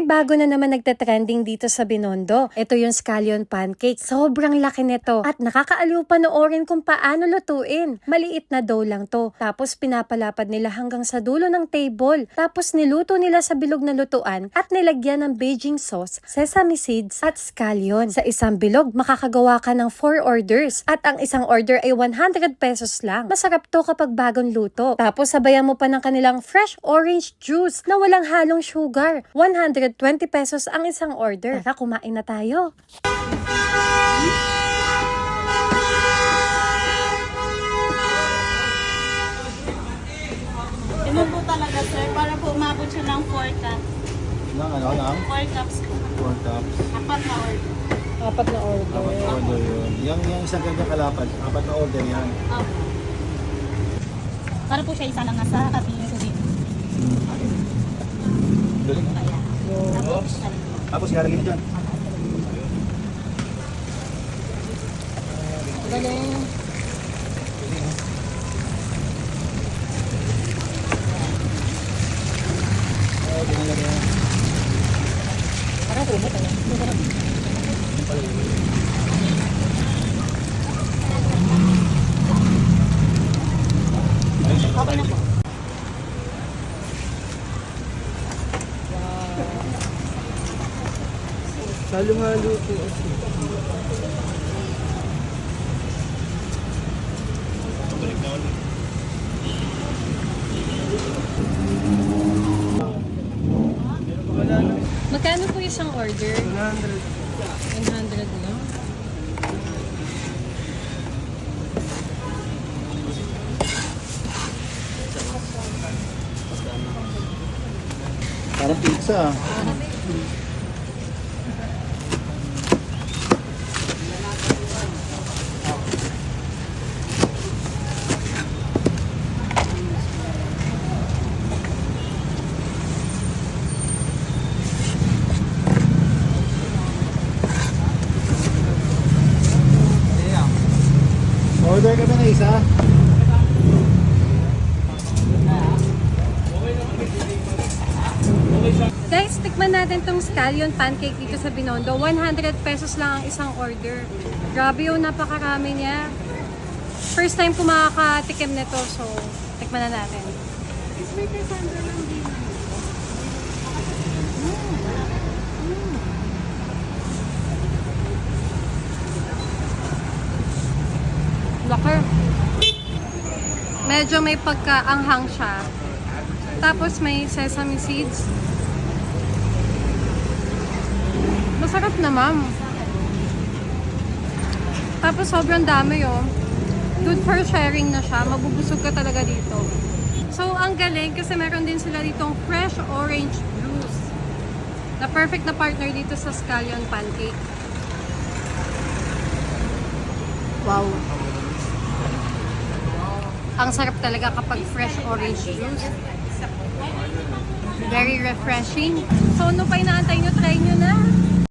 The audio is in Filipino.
may bago na naman nagtatrending dito sa Binondo. Ito yung scallion pancake. Sobrang laki nito at nakakaaliw panoorin kung paano lutuin. Maliit na dough lang to. Tapos pinapalapad nila hanggang sa dulo ng table. Tapos niluto nila sa bilog na lutuan at nilagyan ng Beijing sauce, sesame seeds at scallion. Sa isang bilog, makakagawa ka ng 4 orders at ang isang order ay 100 pesos lang. Masarap to kapag bagong luto. Tapos sabayan mo pa ng kanilang fresh orange juice na walang halong sugar. 120 pesos ang isang order. Tara, kumain na tayo. Ganun po talaga, sir. Para po umabot siya ng 4 cups. Nang ano, nang 4 cups po. 4 cups. Apat na order. Apat na order. Apat na order yun. Yung, yung isang ganyan kalapad, apat na order yan. Opo. Para po siya isa lang nasa kapiling ko dito. Galing. Kaya. Tapos, ilalagay mo dyan. Galing. Oo, ginalagay yan. Parang kumot eh. okay na po. Halo-halo po. Magkano po isang order? 100. 100 lang. Parang pizza. ah. Order ka ba na isa? Guys, tikman natin tong scallion pancake dito sa Binondo. 100 pesos lang ang isang order. Grabe yun, napakarami niya. First time ko makakatikim nito, so tikman na natin. Laki. Medyo may pagkaanghang siya. Tapos may sesame seeds. Masarap na, ma'am. Tapos sobrang dami, oh. Good for sharing na siya. Mabubusog ka talaga dito. So, ang galing kasi meron din sila ditong fresh orange juice. Na perfect na partner dito sa scallion pancake. Wow. Ang sarap talaga kapag fresh orange juice. Very refreshing. So, ano pa inaantay nyo? Try nyo na.